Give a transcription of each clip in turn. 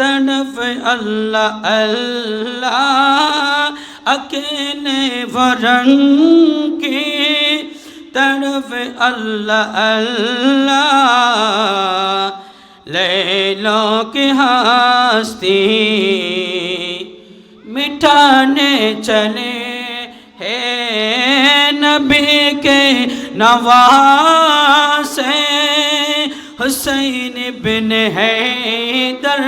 तड़फ अल्लाह अल्लाह अकेले वरन की तरफ अल्लाह अल्लाह लैलो की हस्ती मिटाने चले हैं नबी के नवासे हुसैन बिन हैदर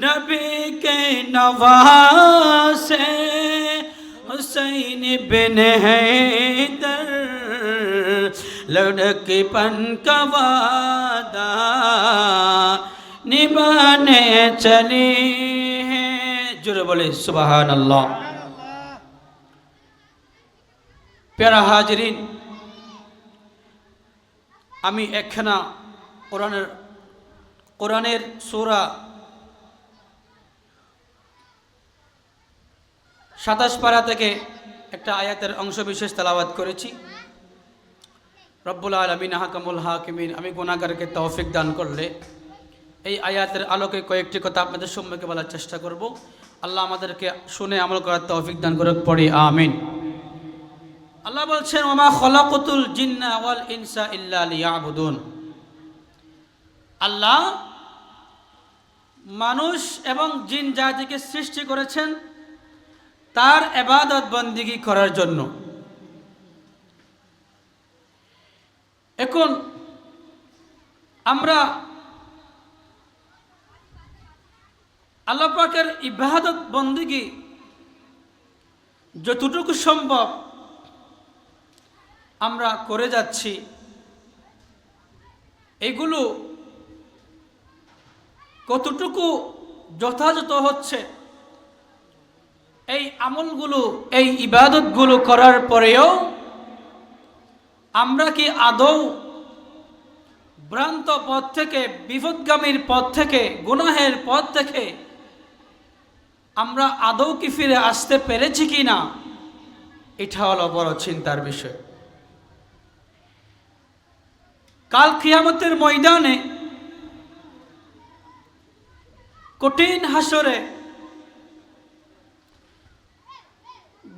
नबी के नवासे। हुसैन बिन हैदर लड़कपन का वादा, निभाने चले हैं। जुरे बोले सुबह अल्लाह। प्यारा हाजरीन আমি একখানা কোরআনের কোরআনের সোরা সাতাশ পারা থেকে একটা আয়াতের অংশ বিশেষ তেলাওয়াত করেছি। রব্বুল আলমিন হাকামুল হাকিমিন, আমি গুণাগারকে তৌফিক দান করলে এই আয়াতের আলোকে কয়েকটি কথা আপনাদের সম্মুখে বলার চেষ্টা করব। আল্লাহ আমাদেরকে শুনে আমল করার তৌফিক দান করে পড়ি, আমিন। আল্লাহ বলছেন, ওমা খলাকুতুল জিন্না ওয়াল ইনসা ইল্লা লিয়াবুদুন। আল্লাহ মানুষ এবং জিন জাতিকে সৃষ্টি করেছেন, তার এবাদত বন্দিগি করার জন্য। এখন আমরা আল্লাহ পাকের ইবাদত বন্দিগি যতটুকু সম্ভব আমরা করে যাচ্ছি। এগুলো কতটুকু যথাযথ হচ্ছে? এই আমলগুলো, এই ইবাদতগুলো করার পরেও আমরা কি আদৌ ভ্রান্ত পথ থেকে, বিপদগামীর পথ থেকে, গুনাহের পথ থেকে আমরা আদৌ কি ফিরে আসতে পেরেছি কি না এটা হলো বড় চিন্তার বিষয়। কাল খিয়ামতের ময়দানে কঠিন হাসরে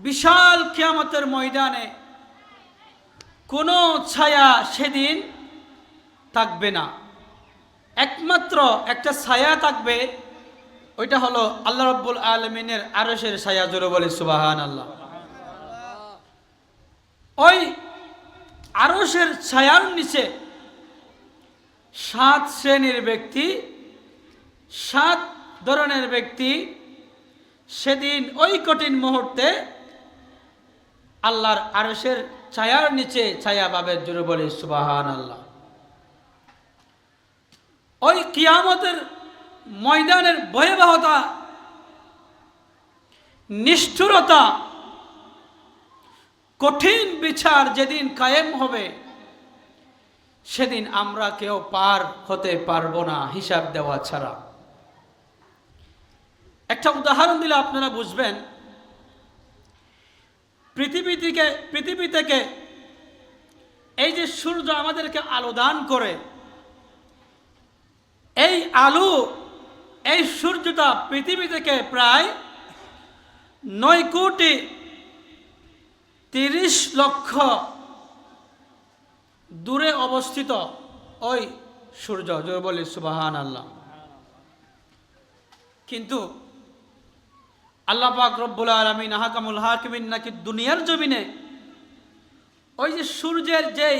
বিশাল কিয়ামতের ময়দানে কোনো ছায়া সেদিন থাকবে না। একমাত্র একটা ছায়া থাকবে, ওইটা হলো আল্লাহ রব্বুল আলমিনের আরসের ছায়া, জোরে বলে সুবাহান আল্লাহ ওই আরসের ছায়ার নিচে সাত শ্রেণির ব্যক্তি, সাত ধরনের ব্যক্তি সেদিন ওই কঠিন মুহূর্তে আল্লাহর আরসের ছায়ার নিচে ছায়া পাবে জোরে বলে সুবাহান আল্লাহ ওই কিয়ামতের ময়দানের ভয়াবহতা, নিষ্ঠুরতা, কঠিন বিচার যেদিন কায়েম হবে সেদিন আমরা কেউ পার হতে পারব না হিসাব দেওয়া ছাড়া। একটা উদাহরণ দিলে আপনারা বুঝবেন, পৃথিবী থেকে পৃথিবী থেকে এই যে সূর্য আমাদেরকে আলো দান করে, এই আলো, এই সূর্যটা পৃথিবী থেকে প্রায় নয় কোটি তিরিশ লক্ষ দূরে অবস্থিত, ওই সূর্য, জোর বলি সুবাহান আল্লাহ কিন্তু আল্লাহ পাক রব্বুল আলমিন হাকামুল হাকিমিন নাকি দুনিয়ার জমিনে ওই যে সূর্যের যেই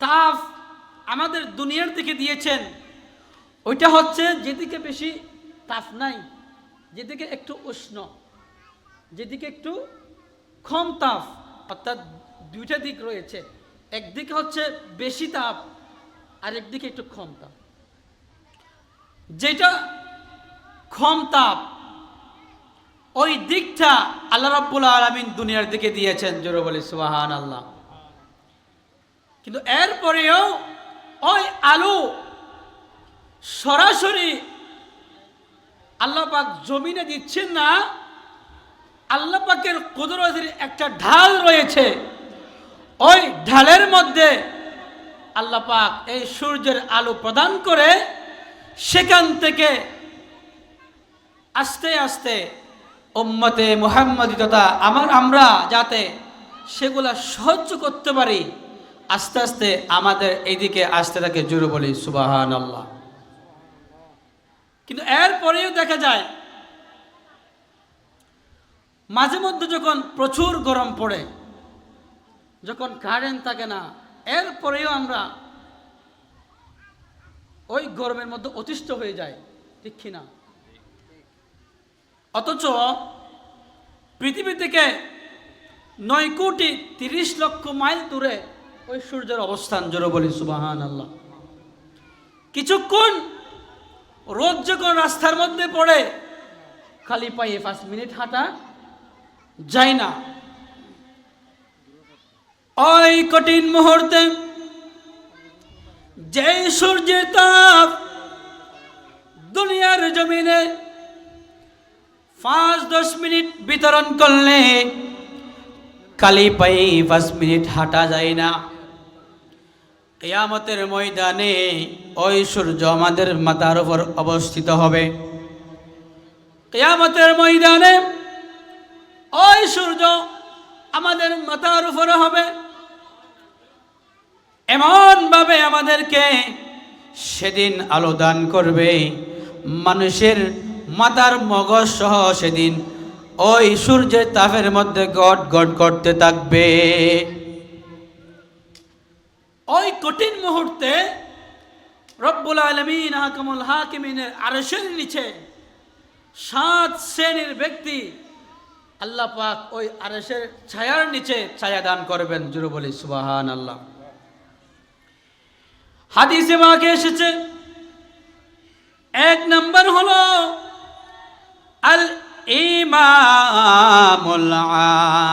তাপ আমাদের দুনিয়ার দিকে দিয়েছেন, ওইটা হচ্ছে যেদিকে বেশি তাপ নাই, যেদিকে একটু উষ্ণ, যেদিকে একটু কম তাপ, অর্থাৎ দুইটা দিক রয়েছে। একদিকে হচ্ছে বেশি তাপ, আর একদিকে একটু কম তাপ। যেটা কম তাপ, ওই দিকটা আল্লাহ রাব্বুল আলমিন দুনিয়ার দিকে দিয়েছেন, জোরে বলি সুবাহান আল্লাহ কিন্তু এরপরেও ওই আলু সরাসরি আল্লাহ পাক জমিনে দিচ্ছেন না, আল্লাহ পাকের কুদরতের একটা ঢাল রয়েছে। ওই ঢালের মধ্যে আল্লাহ পাক এই সূর্যের আলো প্রদান করে সেখান থেকে আস্তে আস্তে উম্মতে মোহাম্মদী তথা আমার আমরা যাতে সেগুলা সহ্য করতে পারি, আস্তে আস্তে আমাদের এইদিকে আসতে থাকে জুড়ে বলি সুবাহান আল্লাহ কিন্তু এরপরেও দেখা যায়, মাঝে মধ্যে যখন প্রচুর গরম পড়ে যখন কারেন্ট থাকে না, এরপরেও আমরা ওই গরমের মধ্যে অতিষ্ঠ হয়ে যায় ঠিক কিনা অথচ পৃথিবী থেকে নয় কোটি তিরিশ লক্ষ মাইল দূরে ওই সূর্যের অবস্থান, জোরে বলি সুবাহান আল্লাহ কিছুক্ষণ রোদ যখন রাস্তার মধ্যে পড়ে, খালি পায়ে পাঁচ মিনিট হাঁটা যায় না। ওই কঠিন মুহূর্তে যে সূর্যের তাপ দুনিয়ার জমিনে পাঁচ দশ মিনিট বিতরণ করলে কালি পায়ে পাঁচ মিনিট হাঁটা যায় না। কেয়ামতের ময়দানে ওই সূর্য আমাদের মাথার উপর অবস্থিত হবে। কেয়ামতের ময়দানে ওই সূর্য আমাদের মাথার উপরে হবে। এমনভাবে আমাদেরকে সেদিন আলো দান করবে। মানুষের মাথার মগজ সহ সেদিন ওই সূর্যের তাপের মধ্যে গট গট করতে থাকবে। ওই কঠিন মুহূর্তে রব্বুল আলমিন হাকামুল হাকিমিনের আরশের নিচে সাত শ্রেণির ব্যক্তি আল্লাহ পাক ওই আরশের ছায়ার নিচে ছায়া দান করবেন। জুরু বলি সুবাহান আল্লাহ হাদিসে মাকে এসেছে। এক নম্বর হলো, আল ইমামুল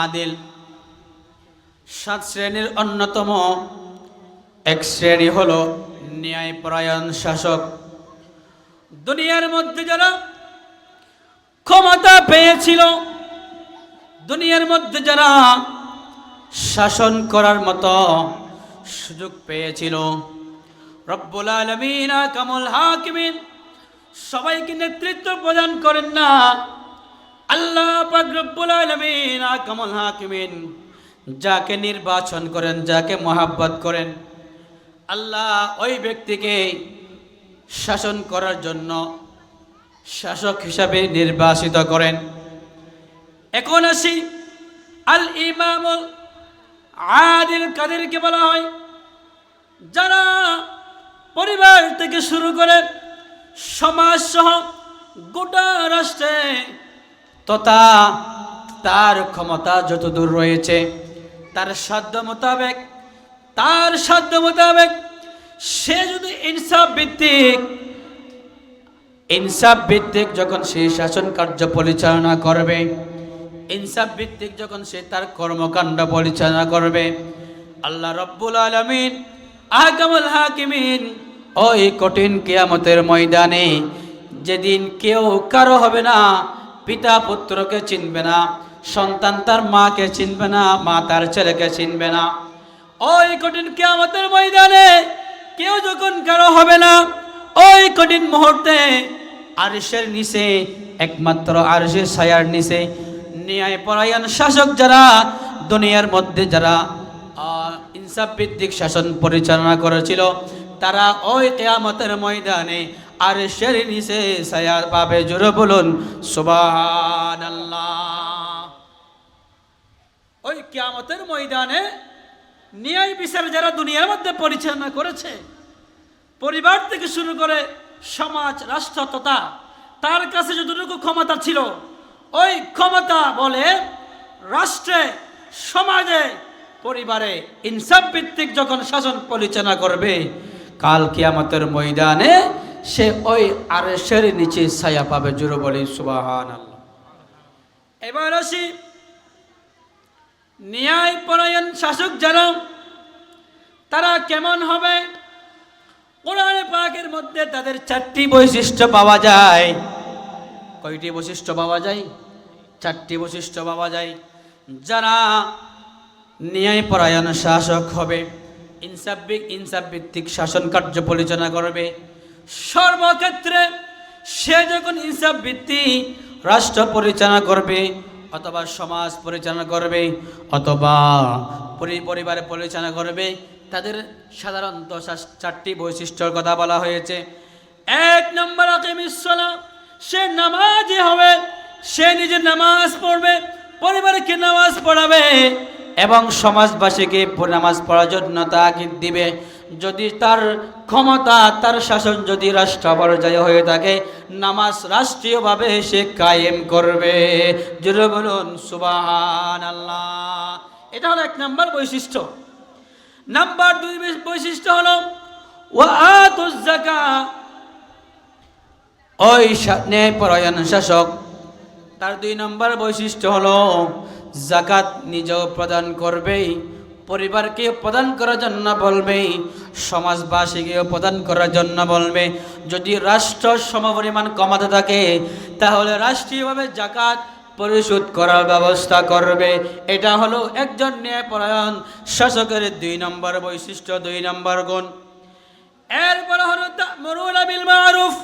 আদিল। সাত শ্রেণির অন্যতম। এক শ্রেণি হলো ন্যায়পরায়ণ শাসক। দুনিয়ার মধ্যে যারা ক্ষমতা পেয়েছিল, দুনিয়ার মধ্যে যারা শাসন করার মতো সুযোগ পেয়েছিল রব্বুল আলমিন কামল হাকিমিন, সবাইকে নেতৃত্ব প্রদান করেন না। আল্লাহ রব্বুল আলমিন কামল হাকিমিন, যাকে নির্বাচন করেন, যাকে মহাব্বত করেন, আল্লাহ ওই ব্যক্তিকে শাসন করার জন্য শাসক হিসাবে নির্বাচিত করেন। এখন আসি, আল ইমামুল আদিল কাদেরকে বলা হয়। যারা পরিবার থেকে শুরু করে সমাজ সহ গোটা রাষ্ট্রে তথা তার ক্ষমতা যতদূর রয়েছে, তার সাধ্য মোতাবেক, তার সাধ্য মোতাবেক সে যদি ইনসাফ ভিত্তিক ইনসাফ ভিত্তিক যখন সে শাসন কার্য পরিচালনা করবে, ইনসাফ ভিত্তিক যখন সে তার কর্মকাণ্ড পরিচালনা করবে, আল্লাহ রব্বুল আলমিন আহকামুল হাকিমিন, ওই কঠিন কেয়ামতের ময়দানে যেদিন কেউ কারও হবে না, পিতা পুত্রকে চিনবে না, সন্তান তার মাকে চিনবে না, মা তার ছেলেকে চিনবে না। ওই কঠিন কেয়ামতের ময়দানে কেউ যখন কারও হবে না, ওই কঠিন মুহূর্তে আরশের নিচে, একমাত্র আরশের ছায়ার নিচে ন্যায় পরায়ণ শাসক যারা, দুনিয়ার মধ্যে যারা আহ, ভিত্তিক শাসন পরিচালনা করেছিল। তারা ওই কেয়ামতের ময়দানে আর আরশের নিচে ছায়া পাবে জোরে বলুন সুবহানাল্লাহ। ওই কেয়ামতের ময়দানে ন্যায় বিচার যারা দুনিয়ার মধ্যে পরিচালনা করেছে পরিবার থেকে শুরু করে সমাজ রাষ্ট্র তথা তার কাছে যতটুকু ক্ষমতা ছিল ওই ক্ষমতা বলে রাষ্ট্রে সমাজে পরিবারে ইনসাফ ভিত্তিক যখন শাসন পরিচালনা করবে, কাল কিয়ামতের ময়দানে সে ওই আরেসের নিচে ছায়া পাবে জুড়ে বলে সুবাহান এবার আসি ন্যায় পরায়ণ শাসক যারা, তারা কেমন হবে? কোরআনে পাকের মধ্যে তাদের চারটি বৈশিষ্ট্য পাওয়া যায়। কয়টি বৈশিষ্ট্য পাওয়া যায়? চারটি বৈশিষ্ট্য পাওয়া যায়। যারা ন্যায়পরায়ণ শাসক হবে। ইনসাফিক ইনসাফ ভিত্তিক শাসন কার্য পরিচালনা করবে। সর্বক্ষেত্রে সে যখন ইনসাফ ভিত্তি রাষ্ট্র পরিচালনা করবে, অথবা সমাজ পরিচালনা করবে, অথবা পরি- পরিবার পরিচালনা করবে, তাদের সাধারণত শা- চারটি বৈশিষ্ট্যর কথা বলা হয়েছে। এক নম্বর আকিমিসলা সে নামাজি হবে, সে নিজে নামাজ পড়বে, পরিবারকে নামাজ পড়াবে। এবং সমাজবাসীকে নামাজ পড়ার জন্য তাকে দিবে। যদি তার ক্ষমতা, তার শাসন যদি রাষ্ট্র পর্যায়ে হয়ে থাকে, নামাজ রাষ্ট্রীয়ভাবে সে কায়েম করবে। জুড়ে বলুন সুবাহান আল্লাহ এটা হলো এক নম্বর বৈশিষ্ট্য। নাম্বার দুই বৈশিষ্ট্য হলো ওই পরায়ণ শাসক। তার দুই নম্বর বৈশিষ্ট্য হলো জাকাত নিজেও প্রদান করবেই, পরিবারকে প্রদান করার জন্য বলবে সমাজবাসীকেও প্রদান করার জন্য বলবে। যদি রাষ্ট্র সমপরিমাণ কমাতে থাকে, তাহলে রাষ্ট্রীয়ভাবে জাকাত পরিশোধ করার ব্যবস্থা করবে। এটা হলো একজন ন্যায়পরায়ণ শাসকের দুই নম্বর বৈশিষ্ট্য, দুই নম্বর গুণ। এরপরে হলো মরুনা বিল মারুফ।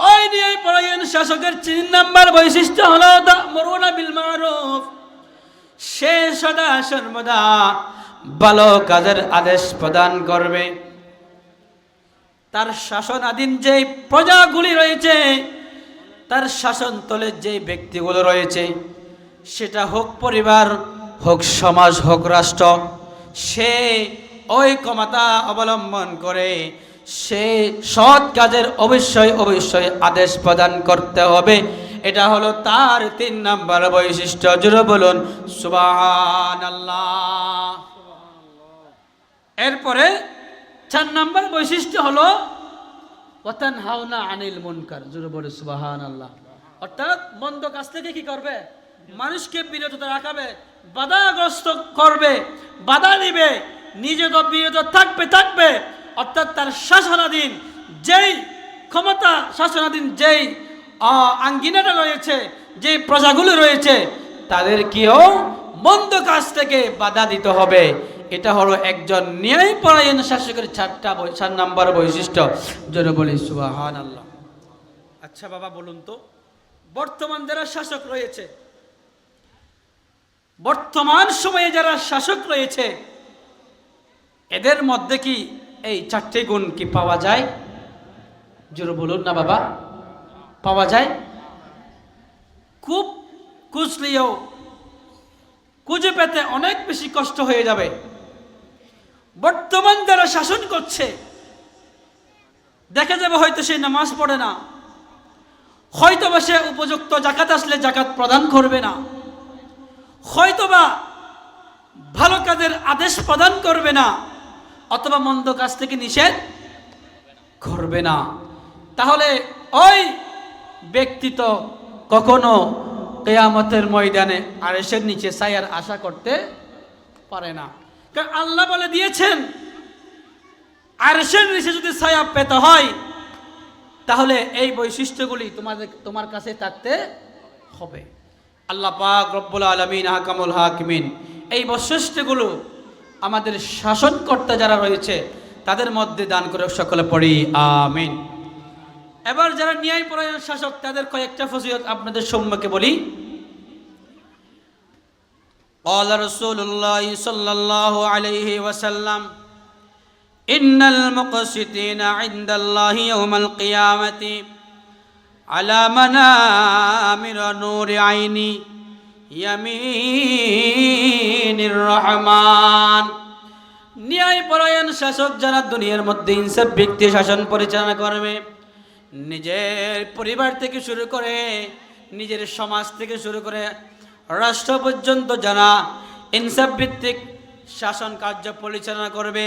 ওই নিয়ে পরায়ণ শাসকের তিন নাম্বার বৈশিষ্ট্য হলো মরুনা বিল মারুফ। সে সদা সর্বদা ভালো কাজের আদেশ প্রদান করবে। তার শাসনাধীন যে প্রজাগুলি রয়েছে, তার শাসন তলে যে ব্যক্তিগুলো রয়েছে, সেটা হোক পরিবার, হোক সমাজ, হোক রাষ্ট্র, সে ওই ক্ষমতা অবলম্বন করে সে সৎ কাজের অবশ্যই অবশ্যই আদেশ প্রদান করতে হবে। এটা হলো তার তিন নাম্বার বৈশিষ্ট্য। জুড়ে বলুন সুবাহান আল্লাহ এরপরে চার নাম্বার বৈশিষ্ট্য হলো ওয়াতান হাওনা আনিল মুনকার। জুড়ে বলে সুবাহান আল্লাহ অর্থাৎ বন্ধ কাজ থেকে কি করবে? মানুষকে বিরত রাখাবে, বাধাগ্রস্ত করবে, বাধা দিবে, নিজে তো বিরত থাকবে থাকবে। অর্থাৎ তার শাসনাধীন, যেই ক্ষমতা শাসনাধীন, যেই আঙ্গিনাটা রয়েছে, যে প্রজাগুলো রয়েছে তাদেরকেও মন্দ কাজ থেকে বাধা দিতে হবে। এটা হলো একজন ন্যায়পরায়ণ শাসকের চারটা চার নাম্বার বৈশিষ্ট্য। যেন বলি সুবাহান আল্লাহ আচ্ছা বাবা, বলুন তো, বর্তমান যারা শাসক রয়েছে, বর্তমান সময়ে যারা শাসক রয়েছে, এদের মধ্যে কি এই চারটে গুণ কি পাওয়া যায়? জোরে বলুন না বাবা। পাওয়া যায়? খুব খুঁজলেও খুঁজে পেতে অনেক বেশি কষ্ট হয়ে যাবে। বর্তমান যারা শাসন করছে, দেখা যাবে হয়তো সে নামাজ পড়ে না। হয়তোবা সে উপযুক্ত জাকাত আসলে জাকাত প্রদান করবে না। হয়তোবা ভালো কাজের আদেশ প্রদান করবে না। অথবা মন্দ কাজ থেকে নিষেধ করবে না। তাহলে ওই ব্যক্তি তো কখনো কেয়ামতের ময়দানে আরেসের নিচে সায়ার আশা করতে পারে না। কারণ আল্লাহ বলে দিয়েছেন আরেসের নিচে যদি ছায়া পেতে হয়, তাহলে এই বৈশিষ্ট্যগুলি তোমাদের, তোমার কাছে থাকতে হবে। আল্লাহ পাক রব্বুল আলমিন, হাকামুল হাকিমিন, এই বৈশিষ্ট্যগুলো আমাদের শাসনকর্তা যারা রয়েছে তাদের মধ্যে দান করে সকলে পড়ি আমিন এবার যারা ন্যায়পরায়ণ শাসক তাদের কয়েকটা ফজিলত আপনাদের সম্মুখে বলি قال رسول الله صلى الله عليه وسلم إن المقسطين عند الله يوم القيامة على منامر نور عيني ইয়ামিনির রহমান। ন্যায়পরায়ণ শাসক যারা দুনিয়ার মধ্যে ইনসাফ ব্যক্তি শাসন পরিচালনা করবে, নিজের পরিবার থেকে শুরু করে, নিজের সমাজ থেকে শুরু করে, রাষ্ট্র পর্যন্ত যারা ইনসাফ ভিত্তিক শাসন কার্য পরিচালনা করবে,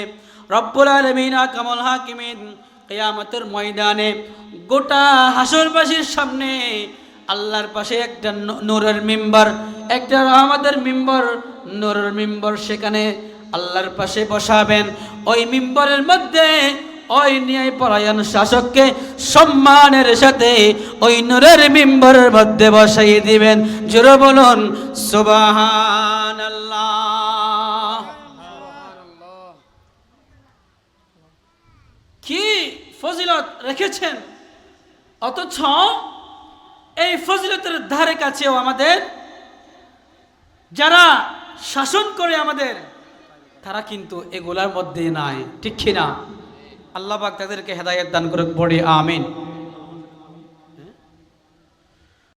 রব্বুল আলমিন কামল হাকিমিন, কেয়ামতের ময়দানে গোটা হাসরবাসীর সামনে আল্লাহর পাশে একটা নূরের মিম্বার, একটা রহমতের মিম্বর, নূরের মিম্বর সেখানে আল্লাহর পাশে বসাবেন। ওই মিম্বরের মধ্যে ওই ন্যায় পরায়ণ শাসককে সম্মানের সাথে ওই নূরের মিম্বরের মধ্যে বসাইয়ে দিবেন। জোরে বলুন, সুবহানাল্লাহ। কি ফজিলত রেখেছেন? অথচ এই ফজিলতের ধারে কাছেও আমাদের, যারা শাসন করে আমাদের, তারা কিন্তু এগুলার মধ্যে নাই। ঠিক কিনা? আল্লাহ পাক তাদেরকে হেদায়ত দান করে পড়ে, আমিন।